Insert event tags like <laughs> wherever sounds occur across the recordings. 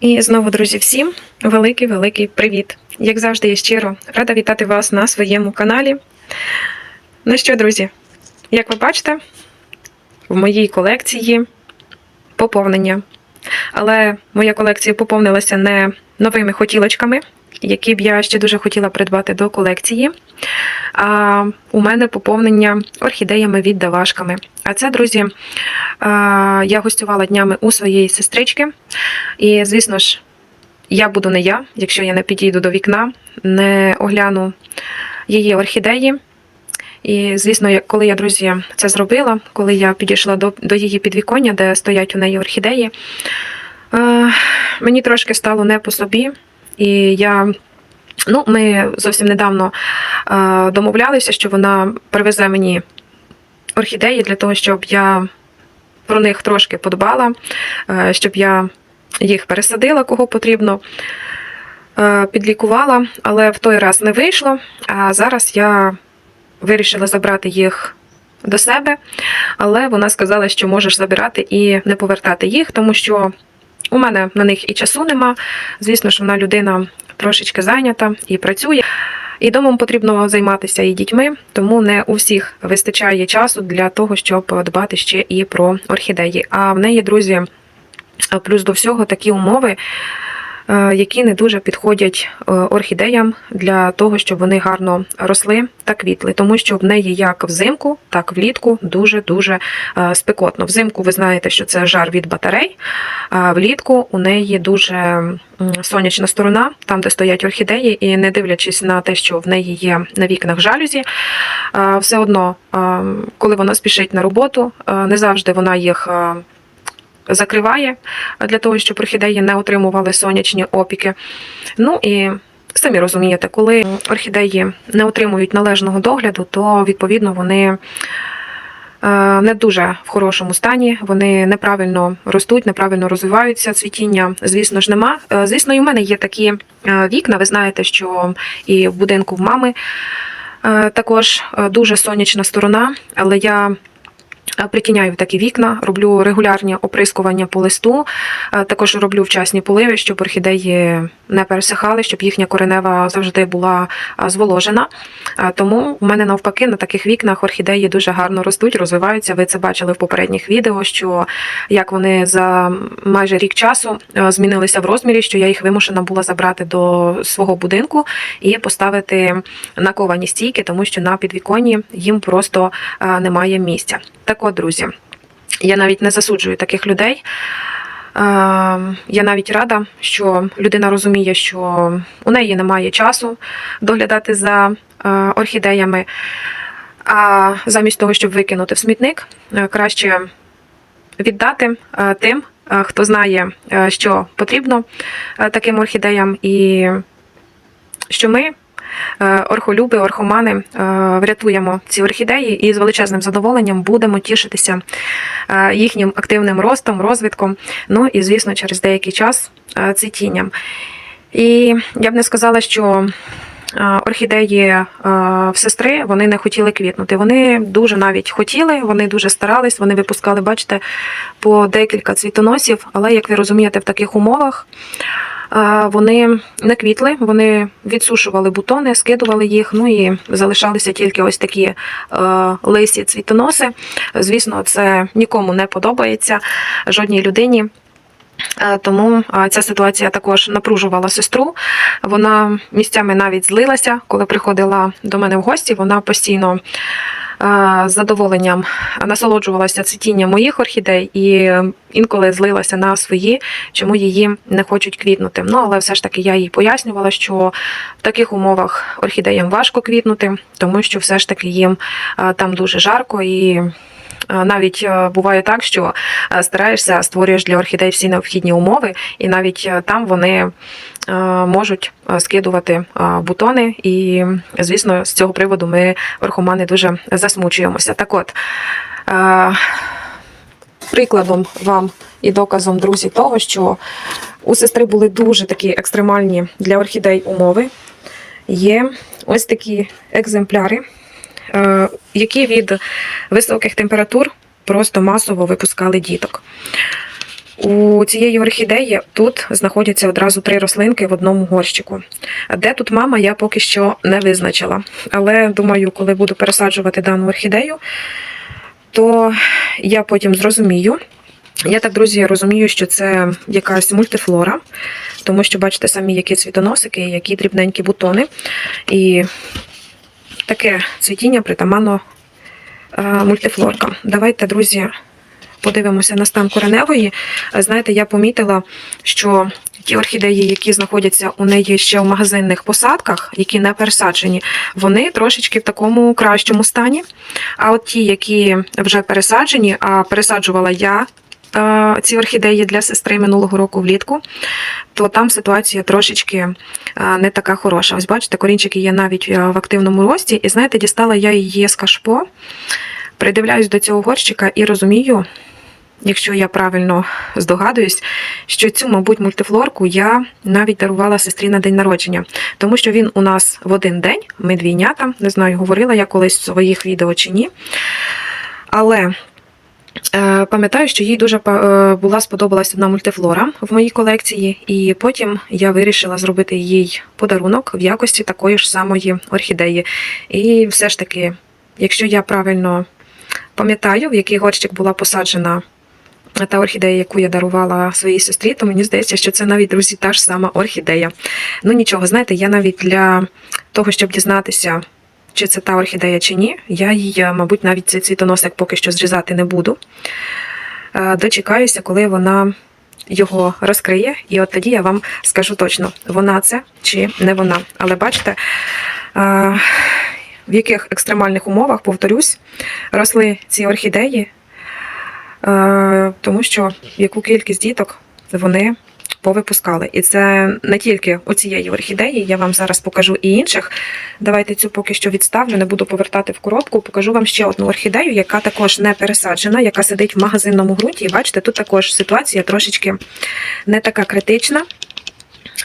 І знову, друзі, всім великий-великий привіт! Як завжди, я щиро рада вітати вас на своєму каналі. Ну що, друзі, як ви бачите, в моїй колекції поповнення. Але моя колекція поповнилася не новими хотілочками, які б я ще дуже хотіла придбати до колекції. А у мене поповнення орхідеями від Давашками. А це, друзі, я гостювала днями у своєї сестрички. І, звісно ж, я буду не я, якщо я не підійду до вікна, не огляну її орхідеї. І, звісно, коли я, друзі, це зробила, коли я підійшла до, до її підвіконня, де стоять у неї орхідеї, е, мені трошки стало не по собі. І я, ну, ми зовсім недавно е, домовлялися, що вона привезе мені орхідеї для того, щоб я про них трошки подбала, е, щоб я їх пересадила, кого потрібно, е, підлікувала, але в той раз не вийшло. А зараз я вирішила забрати їх до себе, але вона сказала, що можеш забирати і не повертати їх, тому що у мене на них і часу нема. Звісно ж, вона людина трошечки зайнята і працює. І домом потрібно займатися і дітьми, тому не у всіх вистачає часу для того, щоб дбати ще і про орхідеї. А в неї, друзі, плюс до всього такі умови, які не дуже підходять е, орхідеям для того, щоб вони гарно росли та квітли, тому що в неї як взимку, так влітку дуже-дуже е, спекотно. Взимку ви знаєте, що це жар від батарей, а влітку у неї дуже сонячна сторона, там, де стоять орхідеї, і не дивлячись на те, що в неї є на вікнах жалюзі, е, все одно, е, коли вона спішить на роботу, е, не завжди вона їх. Закриває для того, щоб орхідеї не отримували сонячні опіки. Ну і самі розумієте, коли орхідеї не отримують належного догляду, то відповідно вони. е, Не дуже в хорошому стані, вони неправильно ростуть, неправильно розвиваються. Цвітіння, звісно ж, нема. Е, Звісно, і в мене є такі е, вікна. Ви знаєте, що і в будинку в мами також дуже сонячна сторона, але я Притіняю такі вікна, роблю регулярні оприскування по листу. Е, Також роблю вчасні поливи, щоб орхідеї не пересихали, щоб їхня коренева завжди була е, зволожена. Е, Тому у мене навпаки на таких вікнах орхідеї дуже гарно ростуть, розвиваються. Ви це бачили в попередніх відео, що як вони за майже рік часу е, змінилися в розмірі, що я їх вимушена була забрати до свого будинку і поставити на ковані стійки, тому що на підвіконні їм просто е, немає місця. Так от, друзі, я навіть не засуджую таких людей. Е, Я навіть рада, що людина розуміє, що у неї немає часу доглядати за е, орхідеями. А замість того, щоб викинути в смітник, е, краще віддати тим, хто знає, що потрібно таким орхідеям, і що ми, орхолюби, орхомани, е, врятуємо ці орхідеї і з величезним задоволенням будемо тішитися е, їхнім активним ростом, розвитком, ну і, звісно, через деякий час е, цвітінням. І я б не сказала, що е, орхідеї е, в сестри вони не хотіли квітнути. Вони дуже навіть хотіли, вони дуже старались, вони випускали, бачите, по декілька цвітоносів, але, як ви розумієте, в таких умовах е, вони не квітли, вони відсушували бутони, скидували їх, ну і залишалися тільки ось такі е, лисі цвітоноси. Звісно, це нікому не подобається, жодній людині. Е, Тому е, ця ситуація також напружувала сестру. Вона місцями навіть злилася, коли приходила до мене в гості. Вона постійно з задоволенням насолоджувалася цвітінням моїх орхідей і інколи злилася на свої, чому її не хочуть квітнути. Ну але все ж таки я їй пояснювала, що в таких умовах орхідеям важко квітнути, тому що все ж таки їм там дуже жарко і. Навіть буває так, що стараєшся, створюєш для орхідей всі необхідні умови, і навіть там вони можуть е, скидувати е, бутони. І, звісно, з цього приводу ми, орхомани, дуже засмучуємося. Так от, е, прикладом вам і доказом, друзі, того, що у сестри були дуже такі екстремальні для орхідей умови. Є ось такі екземпляри, е, які від високих температур просто масово випускали діток. У цієї орхідеї тут знаходяться одразу три рослинки в одному горщику. Де тут мама, я поки що не визначила. Але думаю, коли буду пересаджувати дану орхідею, то я потім зрозумію. Я так, друзі, розумію, що це якась мультифлора, тому що бачите самі, які цвітоносики, які дрібненькі бутони. І таке цвітіння притаманно е, мультифлоркам. Давайте, друзі, подивимося на стан кореневої. Е, Знаєте, я помітила, що ті орхідеї, які знаходяться у неї ще в магазинних посадках, які не пересаджені, вони трошечки в такому кращому стані. А от ті, які вже пересаджені, а пересаджувала я. е, Ці орхідеї для сестри минулого року влітку, то там ситуація трошечки е, не така хороша. Ось бачите, корінчики є навіть в активному рості, і знаєте, дістала я її з кашпо, придивляюсь до цього горщика і розумію, якщо я правильно здогадуюсь, що цю, мабуть, мультифлорку я навіть дарувала сестрі на день народження, тому що він у нас в один день, ми двійнята, не знаю, говорила я колись в своїх відео чи ні. Але е, пам'ятаю, що їй дуже е, була сподобалась одна мультифлора в моїй колекції, і потім я вирішила зробити їй подарунок в якості такої ж самої орхідеї. І все ж таки, якщо я правильно пам'ятаю, в який горщик була посаджена та орхідея, яку я дарувала своїй сестрі, то мені здається, що це навіть, друзі, та ж сама орхідея. Ну нічого, знаєте, я навіть для того, щоб дізнатися, чи це та орхідея чи ні, я її, мабуть, навіть цей цвітоносик поки що зрізати не буду. Е, Дочекаюся, коли вона його розкриє, і от тоді я вам скажу точно, вона це чи не вона. Але бачите, е, в яких екстремальних умовах, повторюсь, росли ці орхідеї, е, тому що яку кількість діток вони повипускали. І це не тільки у цієї орхідеї, я вам зараз покажу і інших. Давайте цю поки що відставлю, не буду повертати в коробку. Покажу вам ще одну орхідею, яка також не пересаджена, яка сидить в магазинному ґрунті. І бачите, тут також ситуація трошечки не така критична.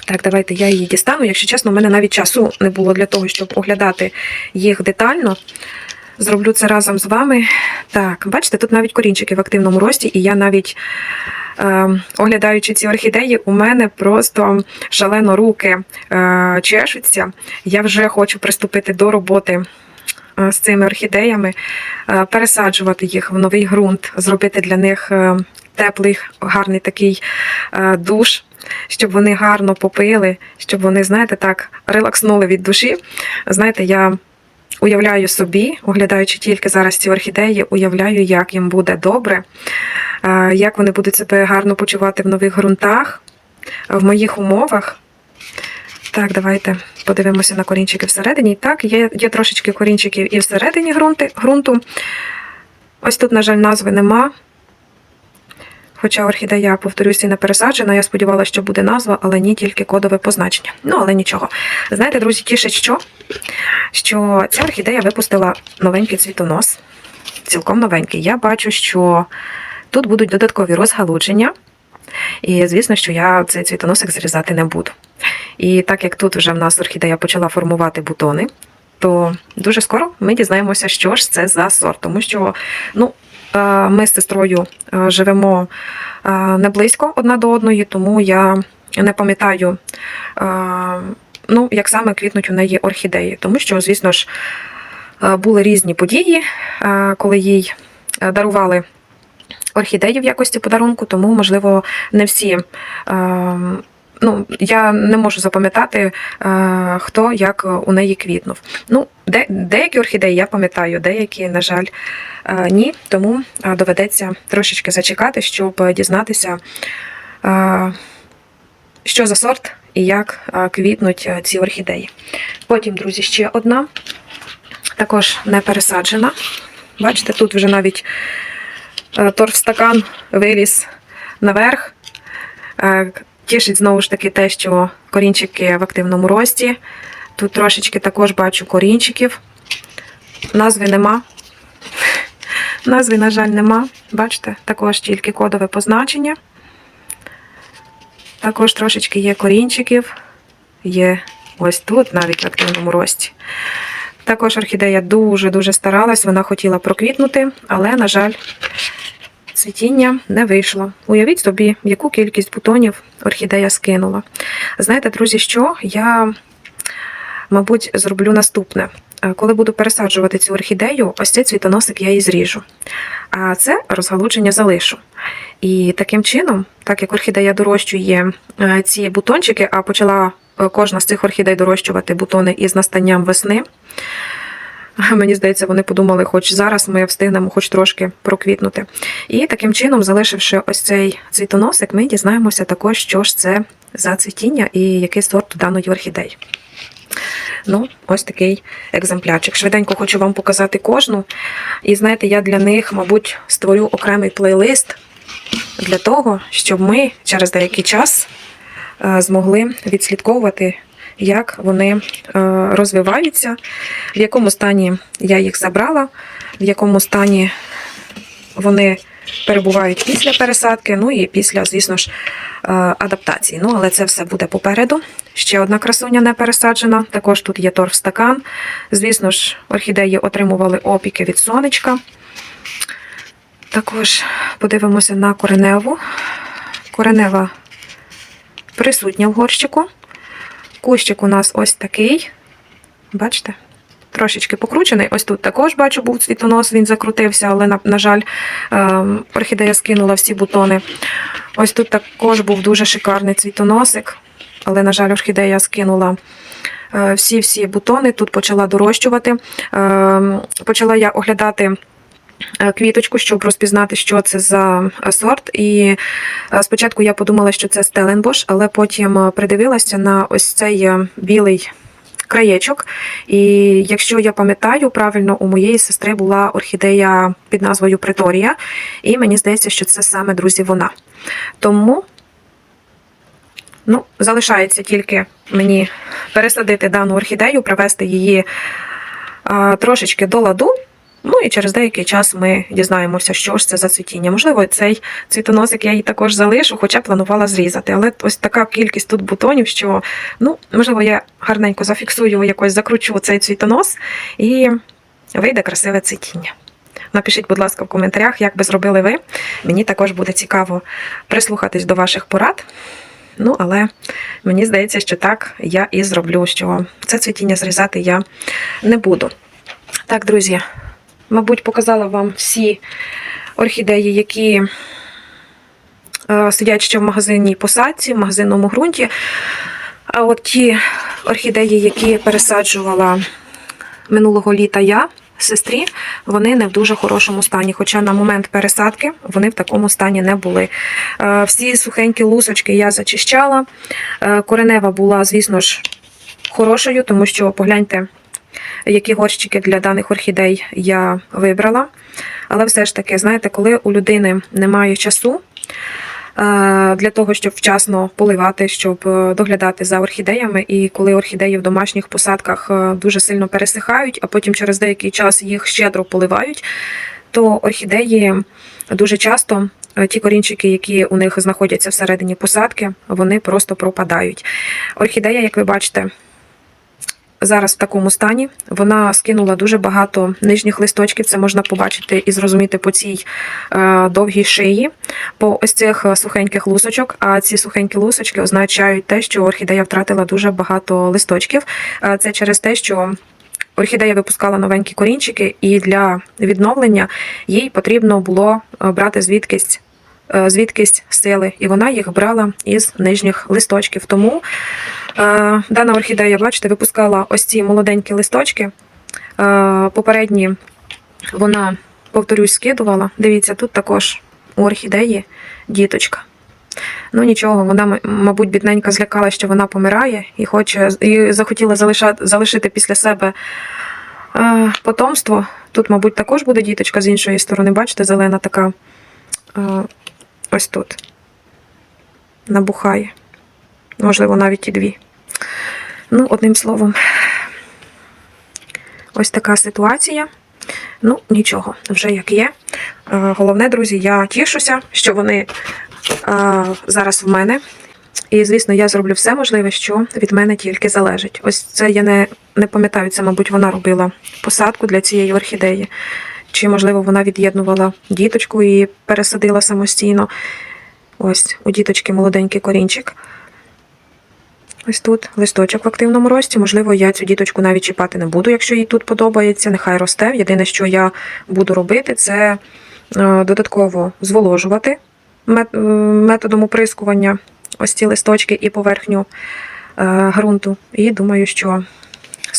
Так, давайте я її дістану. Якщо чесно, у мене навіть часу не було для того, щоб оглядати їх детально. Зроблю це разом з вами. Так, бачите, тут навіть корінчики в активному рості, і я навіть, е, оглядаючи ці орхідеї, у мене просто шалено руки е, чешуться. Я вже хочу приступити до роботи. е, З цими орхідеями, е, пересаджувати їх в новий ґрунт, зробити для них е, теплий, гарний такий душ, щоб вони гарно попили, щоб вони, знаєте, так релакснули від душі. Знаєте, я уявляю собі, оглядаючи тільки зараз ці орхідеї, уявляю, як їм буде добре, е, як вони будуть себе гарно почувати в нових ґрунтах, в моїх умовах. Так, давайте подивимося на корінчики всередині. Так, є, є трошечки корінчиків і всередині ґрунти, ґрунту. Ось тут, на жаль, назви нема. Хоча орхідея, повторюся, не пересаджена, я сподівалася, що буде назва, але ні, тільки кодове позначення. Ну, але нічого. Знаєте, друзі, тішить що? Що ця орхідея випустила новенький цвітонос, цілком новенький. Я бачу, що тут будуть додаткові розгалудження. І звісно, що я цей цвітоносик зрізати не буду. І так як тут вже в нас орхідея почала формувати бутони, то дуже скоро ми дізнаємося, що ж це за сорт. Тому що ну, е, ми з сестрою е, живемо е, не близько одна до одної, тому я не пам'ятаю, ну, як саме квітнуть у неї орхідеї. Тому що, звісно ж, е, були різні події, е, коли їй е, дарували орхідеї в якості подарунку, тому, можливо, не всі. Ну, я не можу запам'ятати, хто як у неї квітнув. Ну, де, деякі орхідеї я пам'ятаю, деякі, на жаль, ні. Тому доведеться трошечки зачекати, щоб дізнатися, що за сорт і як е, квітнуть е, ці орхідеї. Потім, друзі, ще одна, також не пересаджена. Бачите, тут вже навіть е, торфстакан виліз наверх. Тішить знову ж таки те, що корінчики в активному рості. Тут трошечки також бачу корінчиків. Назви нема. <laughs> Назви, на жаль, нема. Бачите, також тільки кодове позначення. Також трошечки є корінчиків. Є ось тут, навіть в активному рості. Також орхідея дуже-дуже старалась, вона хотіла проквітнути, але, на жаль, цвітіння не вийшло. Уявіть собі, яку кількість бутонів орхідея скинула. Знаєте, друзі, що я, мабуть, зроблю наступне. Е, Коли буду пересаджувати цю орхідею, ось цей цвітоносик я і зріжу. А це розгалудження залишу. І таким чином, так як орхідея дорощує е, ці бутончики, а почала е, кожна з цих орхідей дорощувати бутони із настанням весни. <laughs> Мені здається, вони подумали, хоч зараз ми встигнемо хоч трошки проквітнути. І таким чином, залишивши ось цей цвітоносик, ми дізнаємося також, що ж це за цвітіння і який сорт даної орхідеї. Ну, ось такий екземплярчик. Швиденько хочу вам показати кожну. І знаєте, я для них, мабуть, створю окремий плейлист для того, щоб ми через деякий час е, змогли відслідковувати, як вони е, розвиваються, в якому стані я їх забрала, в якому стані вони перебувають після пересадки, ну і після, звісно ж, е, адаптації. Ну, але це все буде попереду. Ще одна красуня не пересаджена. Також тут є торфстакан. Звісно ж, орхідеї отримували опіки від сонечка. Також подивимося на кореневу. Коренева присутня в горщику. Кущик у нас ось такий. Бачите? Трошечки покручений. Ось тут також бачу, був цвітонос, він закрутився, але, на, на жаль, ем, орхідея скинула всі бутони. Ось тут також був дуже шикарний цвітоносик, але, на жаль, орхідея скинула е, всі-всі бутони. Тут почала дорощувати. Ем, Почала я оглядати. е, Квіточку, щоб розпізнати, що це за е, сорт. І спочатку я подумала, що це Стеленбош, але потім придивилася на ось цей білий краєчок. І якщо я пам'ятаю, правильно у моєї сестри була орхідея під назвою Преторія, і мені здається, що це саме, друзі, вона. Тому ну, залишається тільки мені пересадити дану орхідею, привести її трошечки до ладу. Ну і через деякий час ми дізнаємося, що ж це за цвітіння. Можливо, цей цвітоносик я її також залишу, хоча планувала зрізати. Але ось така кількість тут бутонів, що ну, можливо, я гарненько зафіксую, якось закручу цей цвітонос і вийде красиве цвітіння. Напишіть, будь ласка, в коментарях, як би зробили ви. Мені також буде цікаво прислухатись до ваших порад. Ну, але мені здається, що так я і зроблю, що це цвітіння зрізати я не буду. Так, друзі, мабуть, показала вам всі орхідеї, які е, сидять ще в магазинній посадці, в магазинному ґрунті. А от ті орхідеї, які пересаджувала минулого літа я, сестрі, вони не в дуже хорошому стані. Хоча на момент пересадки вони в такому стані не були. Е, Всі сухенькі лусочки я зачищала. Е, Коренева була, звісно ж, хорошою, тому що погляньте, які горщики для даних орхідей я вибрала. Але все ж таки, знаєте, коли у людини немає часу. е, Для того, щоб вчасно поливати, щоб е, доглядати за орхідеями, і коли орхідеї в домашніх посадках е, дуже сильно пересихають, а потім через деякий час їх щедро поливають, то орхідеї дуже часто ті корінчики, які у них знаходяться всередині посадки, вони просто пропадають. Орхідея, як ви бачите, зараз в такому стані. Вона скинула дуже багато нижніх листочків. Це можна побачити і зрозуміти по цій е, довгій шиї, по ось цих е, сухеньких лусочок. А ці сухенькі лусочки означають те, що орхідея втратила дуже багато листочків. Е, це через те, що. Орхідея випускала новенькі корінчики, і для відновлення їй потрібно було брати звідкись, звідкись сили, і вона їх брала із нижніх листочків. Тому Е, Дана орхідея, бачите, випускала ось ці молоденькі листочки. Е, Попередні вона, повторюсь, скидувала. Дивіться, тут також у орхідеї діточка. Ну нічого, вона, мабуть, бідненька злякала, що вона помирає і хоче і захотіла залишати, залишити після себе е, потомство. Тут, мабуть, також буде діточка з іншої сторони. Бачите, зелена така е, ось тут. Набухає. Можливо, навіть і дві. Ну, одним словом, ось така ситуація. Ну, нічого, вже як є. Е, Головне, друзі, я тішуся, що вони е, зараз в мене. І, звісно, я зроблю все можливе, що від мене тільки залежить. Ось це я не, не пам'ятаю, це, мабуть, вона робила посадку для цієї орхідеї. Чи, можливо, вона від'єднувала діточку і пересадила самостійно. Ось у діточки молоденький корінчик. Ось тут листочок в активному рості. Можливо, я цю діточку навіть чіпати не буду, якщо їй тут подобається. Нехай росте. Єдине, що я буду робити, це е, додатково зволожувати е, методом оприскування ось ці листочки і поверхню е, ґрунту. І думаю, що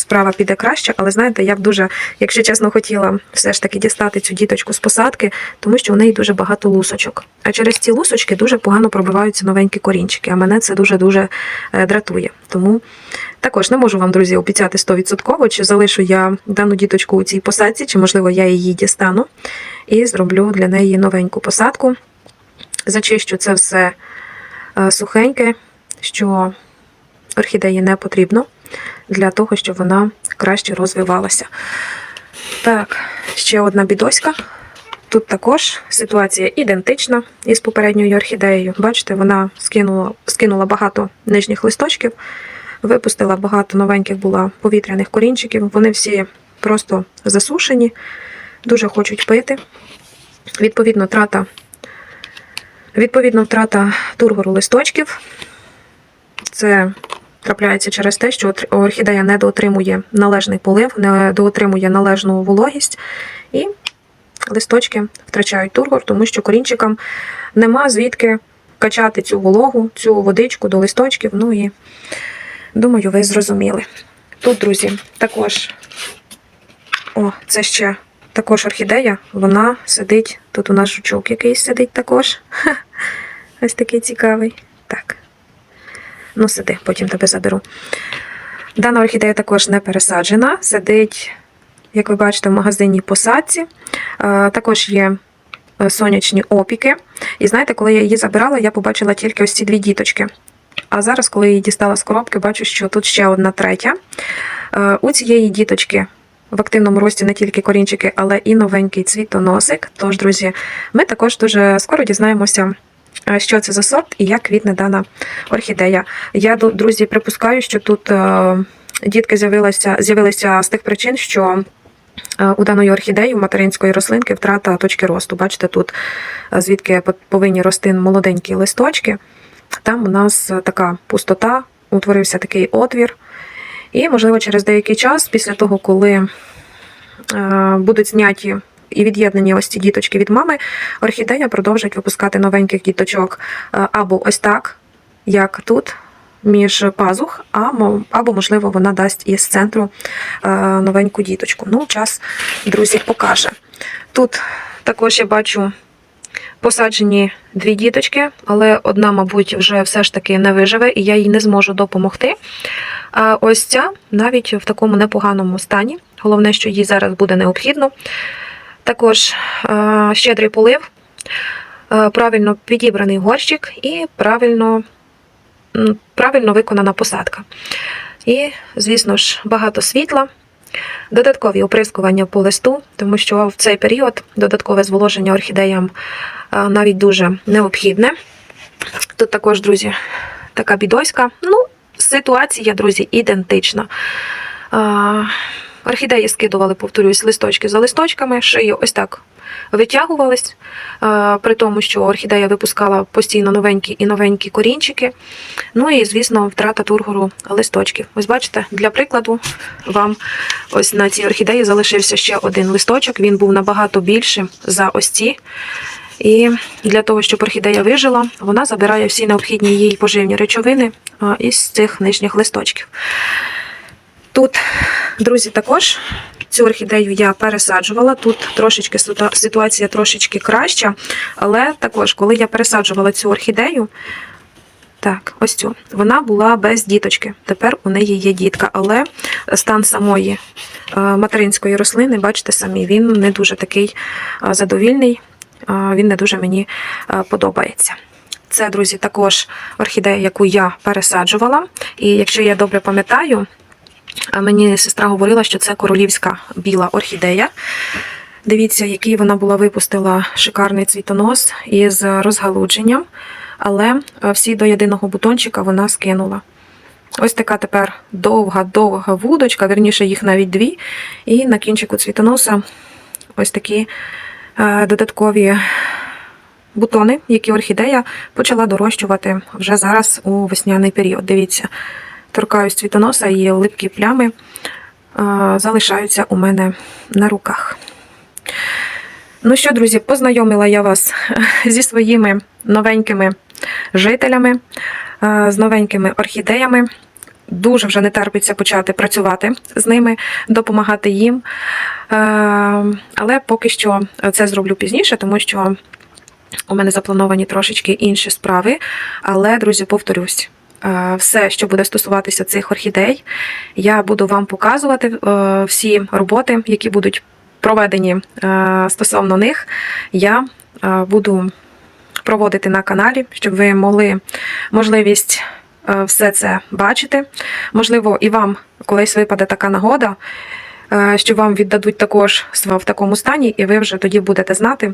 справа піде краще, але знаєте, я б дуже, якщо чесно, хотіла все ж таки дістати цю діточку з посадки, тому що у неї дуже багато лусочок. А через ці лусочки дуже погано пробиваються новенькі корінчики, а мене це дуже-дуже е, дратує. Тому також не можу вам, друзі, обіцяти 100%, чи залишу я дану діточку у цій посадці, чи, можливо, я її дістану і зроблю для неї новеньку посадку. Зачищу це все е, сухеньке, що орхідеї не потрібно для того, щоб вона краще розвивалася. Так, ще одна бідоська. Тут також ситуація ідентична із попередньою орхідеєю. Бачите, вона скинула, скинула багато нижніх листочків, випустила багато новеньких була повітряних корінчиків. Вони всі просто засушені, дуже хочуть пити. Відповідно, трата, відповідно, втрата тургору листочків. Це трапляється через те, що орхідея не доотримує належний полив, не доотримує належну вологість, і листочки втрачають тургор, тому що корінчикам нема звідки качати цю вологу, цю водичку до листочків. Ну і думаю, ви зрозуміли. Тут, друзі, також о, це ще також орхідея, вона сидить. Тут у нас жучок якийсь сидить також. <laughs> Ось такий цікавий. Так. Ну, сиди, потім тебе заберу. Дана орхідея також не пересаджена, сидить, як ви бачите, в магазинній посадці. Е, Також є е, сонячні опіки. І знаєте, коли я її забирала, я побачила тільки ось ці дві діточки. А зараз, коли її дістала з коробки, бачу, що тут ще одна третя. Е, У цієї діточки в активному рості не тільки корінчики, але і новенький цвітоносик. Тож, друзі, ми також дуже скоро дізнаємося, що це за сорт і як квітне дана орхідея. Я, друзі, припускаю, що тут е, дітки з'явилися, з'явилися з тих причин, що е, у даної орхідеї, у материнської рослинки, втрата точки росту. Бачите, тут е, звідки повинні рости молоденькі листочки. Там у нас така пустота, утворився такий отвір. І, можливо, через деякий час, після того, коли будуть зняті і від'єднані ось ці діточки від мами, орхідея продовжить випускати новеньких діточок е, або ось так, як тут, між пазух, а мо- або, можливо, вона дасть із центру е, новеньку діточку. Ну, час, друзі, покаже. Тут також я бачу посаджені дві діточки, але одна, мабуть, вже все ж таки не виживе, і я їй не зможу допомогти. А ось ця навіть в такому непоганому стані. Головне, що їй зараз буде необхідно. Також е, щедрий полив, е, правильно підібраний горщик і правильно, правильно виконана посадка. І, звісно ж, багато світла. Додаткові оприскування по листу, тому що в цей період додаткове зволоження орхідеям е, навіть дуже необхідне. Тут також, друзі, така бідоська. Ну, ситуація, друзі, ідентична. Орхідеї скидували, повторюсь, листочки за листочками, шиї ось так витягувались, при тому, що орхідея випускала постійно новенькі і новенькі корінчики. Ну і, звісно, втрата тургору листочків. Ось бачите, для прикладу, вам ось на цій орхідеї залишився ще один листочок. Він був набагато більшим за ось ці. І для того, щоб орхідея вижила, вона забирає всі необхідні їй поживні речовини із цих нижніх листочків. Тут, друзі, також цю орхідею я пересаджувала. Тут трошечки ситуація трошечки краща, але також, коли я пересаджувала цю орхідею, так, ось цю, вона була без діточки. Тепер у неї є дітка, але стан самої е, материнської рослини, бачите самі, він не дуже такий е, задовільний, е, він не дуже мені подобається. Це, друзі, також орхідея, яку я пересаджувала. І якщо я добре пам'ятаю, мені сестра говорила, що це королівська біла орхідея. Дивіться, який вона була випустила шикарний цвітонос із розгалудженням, але е, всі до єдиного бутончика вона скинула. Ось така тепер довга-довга вудочка, верніше їх навіть дві. І на кінчику цвітоноса ось такі е, додаткові бутони, які орхідея почала дорощувати вже зараз у весняний період. Дивіться, торкаюсь цвітоноса і липкі плями залишаються у мене на руках. Ну що, друзі, познайомила я вас <laughs> зі своїми новенькими жителями, з новенькими орхідеями. Дуже вже не терпиться почати працювати з ними, допомагати їм. Але поки що це зроблю пізніше, тому що у мене заплановані трошечки інші справи. Але, друзі, повторюсь, все, що буде стосуватися цих орхідей, я буду вам показувати е, всі роботи, які будуть проведені е, стосовно них. Я е, буду проводити на каналі, щоб ви могли можливість е, все це бачити. Можливо, і вам колись випаде така нагода, е, що вам віддадуть також в такому стані, і ви вже тоді будете знати,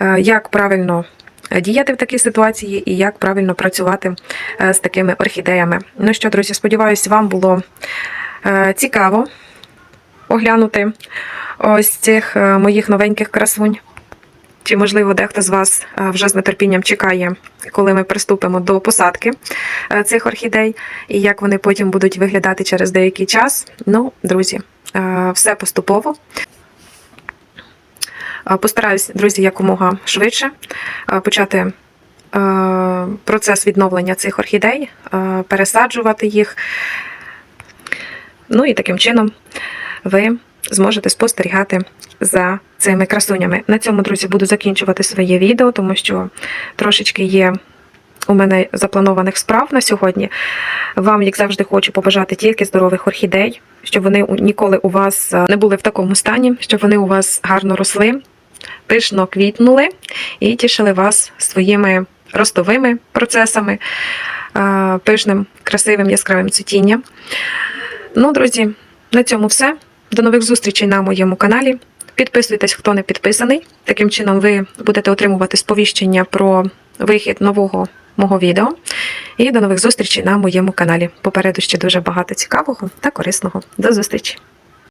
е, як правильно діяти в такій ситуації і як правильно працювати е, з такими орхідеями. Ну що, друзі, сподіваюся, вам було е, цікаво оглянути ось цих е, моїх новеньких красунь. Чи, можливо, дехто з вас е, вже з нетерпінням чекає, коли ми приступимо до посадки е, цих орхідей, і як вони потім будуть виглядати через деякий час. Ну, друзі, е, все поступово. Постараюсь, друзі, якомога швидше почати процес відновлення цих орхідей, пересаджувати їх. Ну і таким чином ви зможете спостерігати за цими красунями. На цьому, друзі, буду закінчувати своє відео, тому що трошечки є у мене запланованих справ на сьогодні. Вам, як завжди, хочу побажати тільки здорових орхідей, щоб вони ніколи у вас не були в такому стані, щоб вони у вас гарно росли, пишно квітнули і тішили вас своїми ростовими процесами, е, пишним, красивим, яскравим цвітінням. Ну, друзі, на цьому все. До нових зустрічей на моєму каналі. Підписуйтесь, хто не підписаний. Таким чином, ви будете отримувати сповіщення про вихід нового мого відео. І до нових зустрічей на моєму каналі. Попереду ще дуже багато цікавого та корисного. До зустрічі!